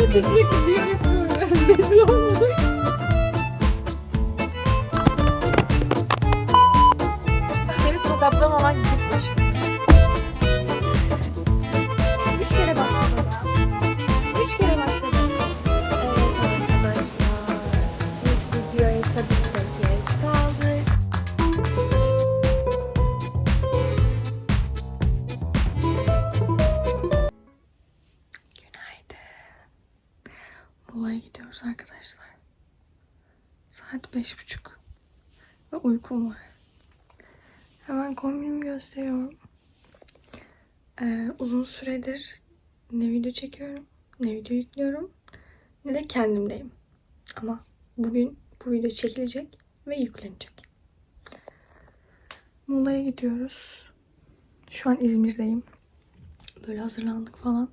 Ben de sürekli diye geçmiyorum. Belli olmadı. Seni tokatlamadan gitmiş. Gidiyoruz arkadaşlar. Saat beş buçuk. Ve uykum var. Hemen kombinimi gösteriyorum. Ee, uzun süredir ne video çekiyorum, ne video yüklüyorum, ne de kendimdeyim. Ama bugün bu video çekilecek ve yüklenecek. Muğla'ya gidiyoruz. Şu an İzmir'deyim. Böyle hazırlandık falan.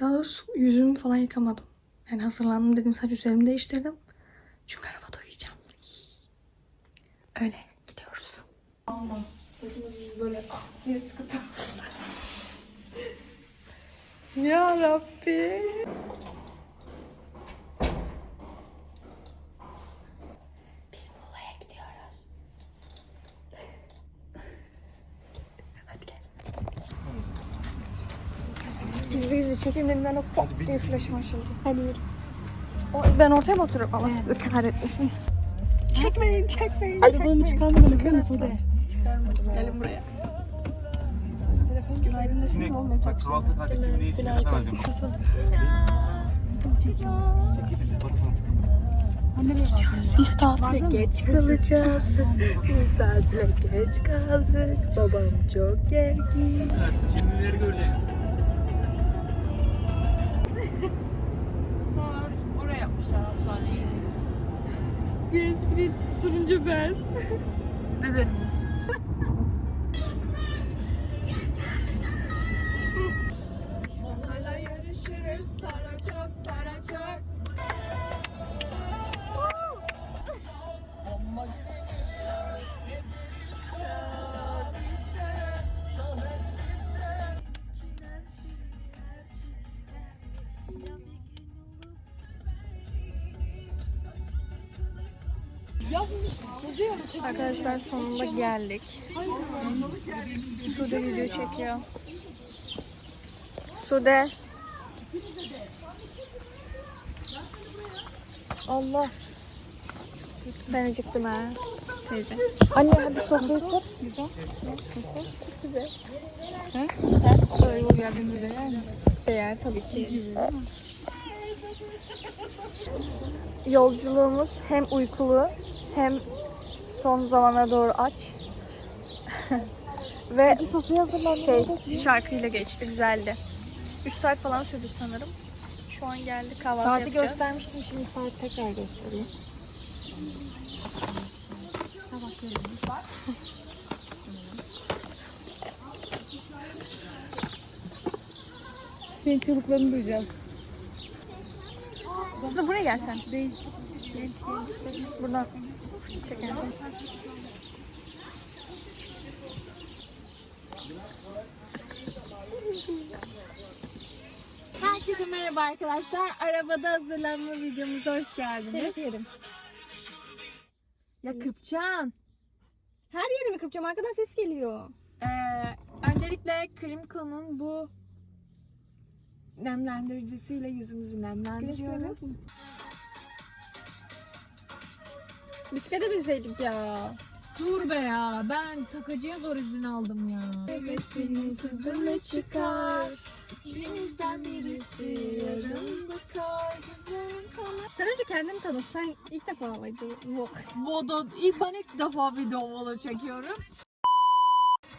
Daha doğrusu yüzümü falan yıkamadım. Yani hazırlandım dedim sadece üzerimi değiştirdim. Çünkü arabada uyuyacağım. Öyle gidiyoruz. Saçımızı biz böyle ah diye sıkıntı. Ya Rabbi. Biz Muğla'ya gidiyoruz. Hadi gel. Gizli gizli çekeyim dedim ben o fok diye flash'ım açıldı. Hadi yürü. O, ben ortaya mı oturuyorum? Allah sizi kahretmesin. Çekmeyin, çekmeyin, Telefonumu çıkarmadan bakar mısın? Gelin buraya. Günaydın desiniz olmayacak. Bak kahvaltı hadi kimliği sen alacağım. Kızım. Biz tatile geç kalacağız. Biz tatile geç kaldık. Babam çok gergin. Kimlileri göreceksin. Turuncu ben. Size de. Arkadaşlar sonunda geldik. Sude video çekiyor. Sude. Allah. Ben acıktım ha. Teyze. Anne hadi sofrayı kur. Güzel. Çok güzel. Ha? Ha? Öyle yol geldiğinde de yani. Değer tabii ki. Yolculuğumuz hem uykulu hem son zamana doğru aç. Ve şey şarkıyla geçti güzeldi. 3 saat falan sürdü sanırım. Şu an geldi kahvaltı Saati yapacağız. göstermiştim şimdi saat tekrar göstereyim. Senin çocuklarını duyacağım. Aslında buraya gelsen. Değil. Buradan çekersin. Herkese merhaba arkadaşlar. Arabada hazırlanma videomuza hoş geldiniz. yerim. Ya Kıpçan. Her yerimi kırpacağım. Arkadan ses geliyor. Ee, öncelikle Krimko'nun bu nemlendiricisiyle yüzümüzü nemlendiriyoruz. Bisiklete binseydik ya. Dur be ya ben takıcıya zor izin aldım ya. Hevesini tadını çıkar. İkimizden birisi yarın bakar. Sen önce kendini tanıt. Sen ilk defa. Yok. Bodo, ilk ben ilk defa video vlog çekiyorum.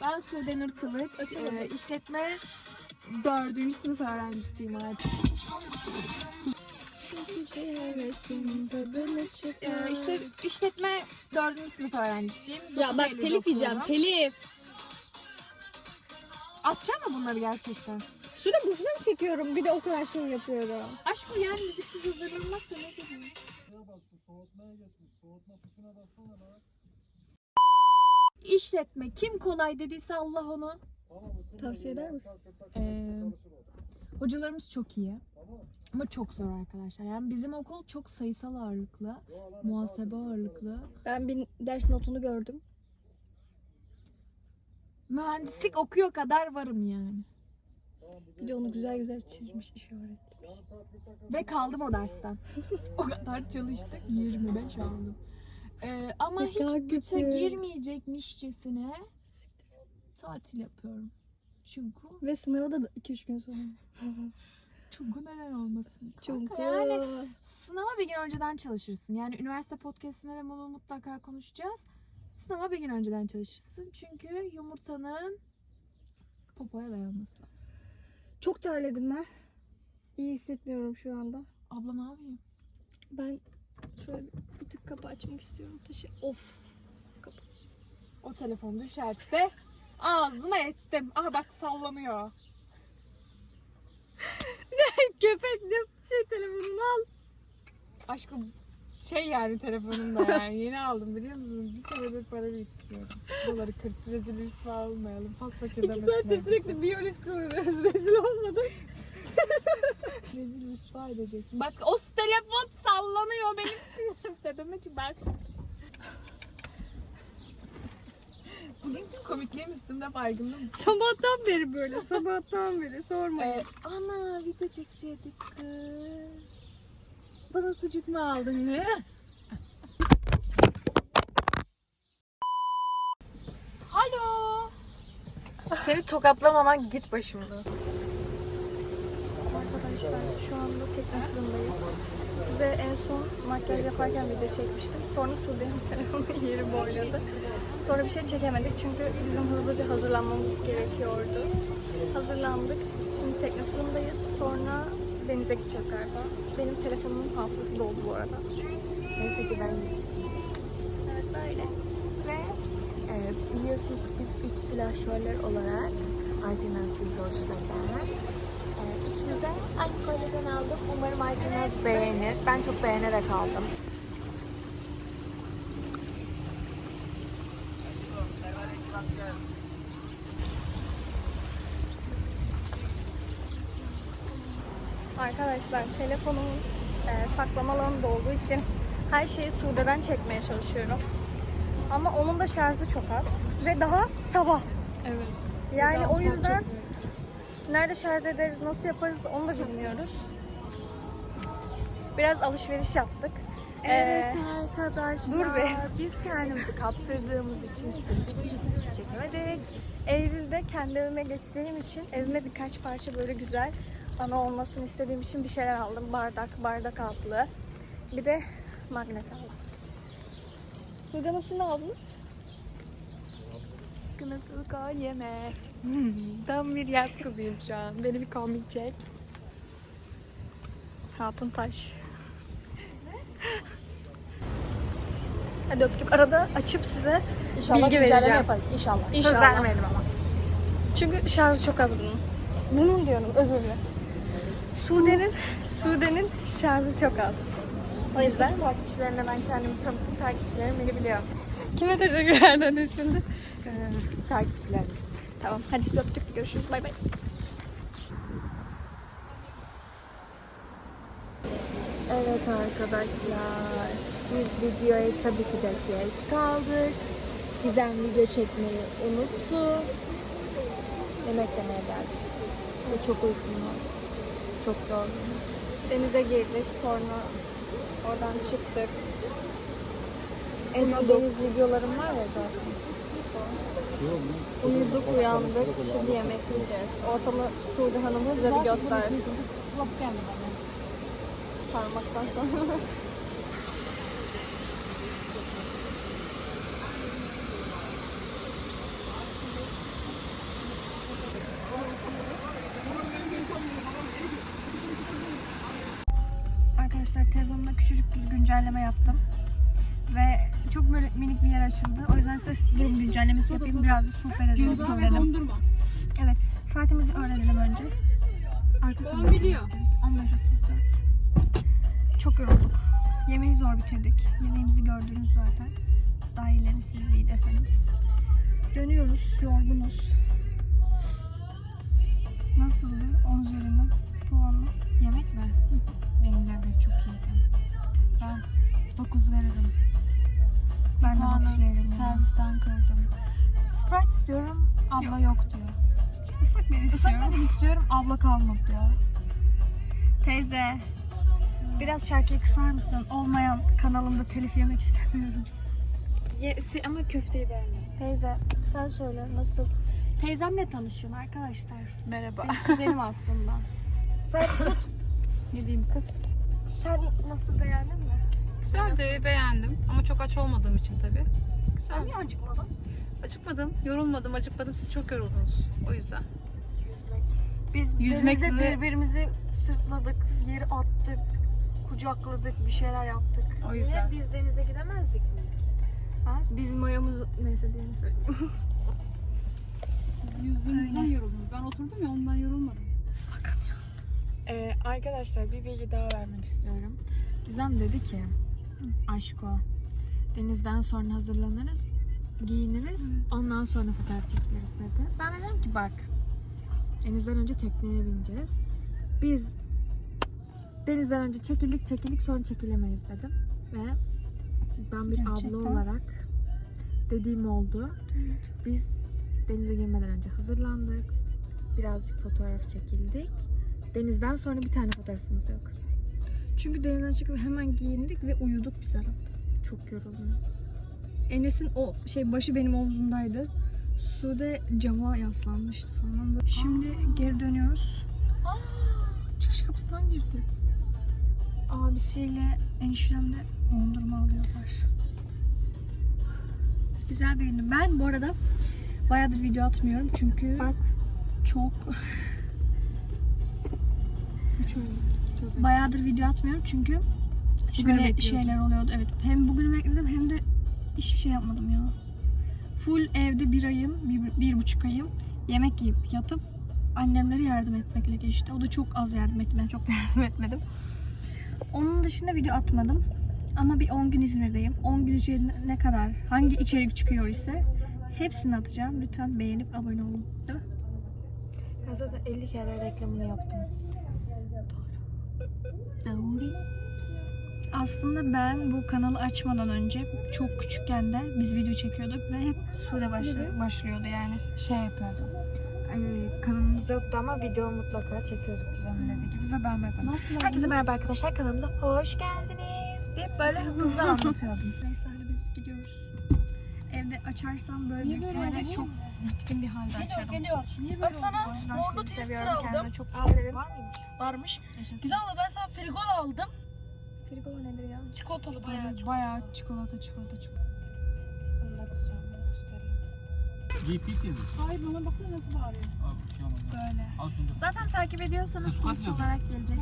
Ben Sudenur Kılıç, e, işletme dördüncü sınıf öğrencisiyim artık. Ee, işte işletme dördüncü sınıf öğrencisiyim. Ya bak Eylül'de telif yiyeceğim. okuyorum. Telif. Atacağım mı bunları gerçekten? Şurada boşuna mı çekiyorum? Bir de o kadar şey yapıyorum. Aşkım yani müziksiz hazırlanmak da ne demek? İşletme kim kolay dediyse Allah onu Tavsiye eder misin? Ee, hocalarımız çok iyi. Ama çok zor arkadaşlar. Yani bizim okul çok sayısal ağırlıklı, muhasebe ağırlıklı. Ben bir ders notunu gördüm. Mühendislik okuyor kadar varım yani. Bir de onu güzel güzel çizmiş işaret. Ve kaldım o dersten. o kadar çalıştık 25 aldım. Ee, ama hiç Sıkar büte gibi. girmeyecekmişçesine tatil yapıyorum. Çünkü Ve sınavı da 2-3 gün sonra. çünkü neden olmasın? Çünkü Kanka yani sınava bir gün önceden çalışırsın. Yani üniversite podcastinde de bunu mutlaka konuşacağız. Sınava bir gün önceden çalışırsın. Çünkü yumurtanın popoya dayanması lazım. çok terledim ben. İyi hissetmiyorum şu anda. Abla ne yapayım? Ben şöyle bir, tık kapı açmak istiyorum. Taşı. Of. O telefon düşerse ağzına ettim. Aha bak sallanıyor. Köpek ne şey telefonunu al. Aşkım şey yani telefonumda yani yeni aldım biliyor musun? Bir senedir para biriktiriyorum. Doları 40 rezil rüsva olmayalım. Pas fakir 2 saattir sürekli biyoloji kuruyoruz. Rezil olmadık. Rezil rüsva edeceksin. Bak o telefon sallanıyor benim sinirim tepeme çık bak. Bugünkü komikliğim üstümde farkında mısın? Sabahtan beri böyle. Sabahtan beri sormayın. Ee, ana video çekecektik kız. Bana sucuk mu aldın ne? Alo. Seni tokatlamaman git başımdan. Arkadaşlar şu anda teknik fırındayız. Size en son makyaj yaparken video çekmiştim. Sonra Sude'nin telefonu yeri boyladı. Sonra bir şey çekemedik çünkü bizim hızlıca hazırlanmamız gerekiyordu. Hazırlandık. Şimdi tekne turundayız. Sonra denize gideceğiz galiba. Benim telefonumun hafızası doldu bu arada. Neyse ki ben geçtim. Evet böyle. Ve e, biliyorsunuz biz üç silahşörler olarak Ayşenaz bizi hoşuna E, üçümüze aynı kolyeden aldım. Umarım Ayşenaz beğenir. Ben çok beğenerek aldım. Arkadaşlar telefonumun e, saklama alanında olduğu için her şeyi Sude'den çekmeye çalışıyorum. Ama onun da şarjı çok az. Ve daha sabah. Evet. Yani o yüzden nerede şarj ederiz, nasıl yaparız onu da bilmiyoruz. Biraz alışveriş yaptık. Evet Ee, arkadaşlar. dur be. Biz kendimizi kaptırdığımız için hiçbir şekilde çekemedik. Eylül'de kendi evime geçeceğim için evime birkaç parça böyle güzel ana olmasını istediğim için bir şeyler aldım. Bardak, bardak altlı. Bir de magnet aldım. Sude nasıl ne aldınız? Nasıl kolyeme. Tam bir yaz kızıyım şu an. Beni bir komik çek. Hatun Taş. Hadi öptük. Arada açıp size bilgi vereceğim. yaparız inşallah. Söz İnşallah. vermeyelim ama. Çünkü şarjı çok az bunun. Bunun diyorum özür dilerim. Sude'nin Sude'nin şarjı çok az. O yüzden Takipçilerine ben kendimi tanıttım. Takipçilerim beni biliyor. kime teşekkür ederim şimdi? Takipçilerim. Tamam hadi sizi öptük. Görüşürüz. Bay bay. Evet arkadaşlar. Biz videoya tabii ki de geç kaldık. Gizem video çekmeyi unuttu. Yemek yemeye geldik. Ve çok uykum var. Çok yorgunum. Denize girdik. Sonra oradan çıktık. En son deniz videolarım var ya zaten. Uyuduk, uyandık. Şimdi yemek yiyeceğiz. Ortamı Sude Hanım size bir göstersin. Parmaktan sonra. Arkadaşlar telefonumda küçücük bir güncelleme yaptım ve çok böyle minik bir yer açıldı. O yüzden size durum güncellemesi yapayım. Biraz da sohbet edelim. istedim. Evet. Saatimizi öğrenelim önce. Artık Babam bunu biliyor. yapıyoruz. 15.34. Çok yorulduk. Yemeği zor bitirdik. Yemeğimizi gördünüz zaten. Daha iyilerini efendim. Dönüyoruz. Yorgunuz. Nasıldı? 10 üzerinden puanlı. Yemek mi? Benim de çok iyiydi. Ben 9 veririm. Ben de Puanı 9 veririm. ya. Servisten kırdım. Sprite istiyorum. Abla yok, diyor. Islak mendil Islak istiyorum. mendil istiyorum. Abla kalmadı diyor. Teyze. Biraz şarkıyı kısar mısın? Olmayan kanalımda telif yemek istemiyorum. Ye- ama köfteyi beğendim. Teyze sen söyle nasıl? Teyzemle tanışın arkadaşlar. Merhaba. Benim kuzenim aslında. Sen tut. ne diyeyim kız? Sen nasıl beğendin mi? Güzeldi, beğendim. Ama çok aç olmadığım için tabii. Sen niye acıkmadın? Acıkmadım, yorulmadım, acıkmadım. Siz çok yoruldunuz. O yüzden. Biz Yüzmek denizde size- birbirimizi sırtladık, yeri attık, kucakladık, bir şeyler yaptık. O yüzden. Biz denize gidemezdik mi? Ha? Biz mayamız neyse diye söyleyeyim. Yüzünüzden yoruldunuz. Ben oturdum ya ondan yorulmadım. Ee, arkadaşlar bir bilgi daha vermek istiyorum. Gizem dedi ki Aşko denizden sonra hazırlanırız giyiniriz ondan sonra fotoğraf çekiliriz dedi. Ben de dedim ki bak denizden önce tekneye bineceğiz. Biz denizden önce çekildik çekildik sonra çekilemeyiz dedim. Ve ben bir Gerçekten. abla olarak dediğim oldu. Biz denize girmeden önce hazırlandık. Birazcık fotoğraf çekildik. Denizden sonra bir tane fotoğrafımız yok. Çünkü denizden çıkıp hemen giyindik ve uyuduk biz arada. Çok yoruldum. Enes'in o şey başı benim omzumdaydı. Sude cama yaslanmıştı falan. Böyle. Şimdi geri dönüyoruz. Çıkış kapısından girdik. Abisiyle eniştem de dondurma alıyorlar. Güzel bir gündü. Ben bu arada bayağıdır video atmıyorum çünkü Bak. çok Üç oyun. Çok bayağıdır video atmıyorum çünkü şöyle şeyler oluyordu. Evet hem bugünü bekledim hem de hiçbir şey yapmadım ya. Full evde bir ayım, bir, bir buçuk ayım yemek yiyip yatıp annemlere yardım etmekle geçti. O da çok az yardım etti. Ben çok da yardım etmedim. Onun dışında video atmadım. Ama bir 10 gün İzmir'deyim. 10 gün içerisinde ne kadar, hangi içerik çıkıyor ise hepsini atacağım. Lütfen beğenip abone olun. Değil mi? Ben zaten 50 kere reklamını yaptım. Aslında ben bu kanalı açmadan önce çok küçükken de biz video çekiyorduk ve hep Sude başlıyor, başlıyordu yani. Şey yapıyordum. Ee, kanalımız yoktu ama video mutlaka çekiyorduk Gizem'in dediği gibi ve ben yapıyordum. Herkese merhaba arkadaşlar kanalımıza hoş geldiniz diye böyle hızlı anlatıyordum. Neyse hadi biz gidiyoruz. Evde açarsam böyle büyük ihtimalle çok bitkin bir halde açarım. Bak sana O yüzden orada sizi tester seviyorum. aldım. Çok edin. Var mıymış? Varmış. Yaşasın. Güzel abla ben sana frigol aldım. Frigo nedir ya? Çikolatalı bayağı. Bayağı, bayağı çikolata çikolata çikolata. Onu da. Hayır bana bakma nasıl bağırıyor. Al bir şey. Böyle. Al şunu. Zaten takip ediyorsanız post olarak gelecek.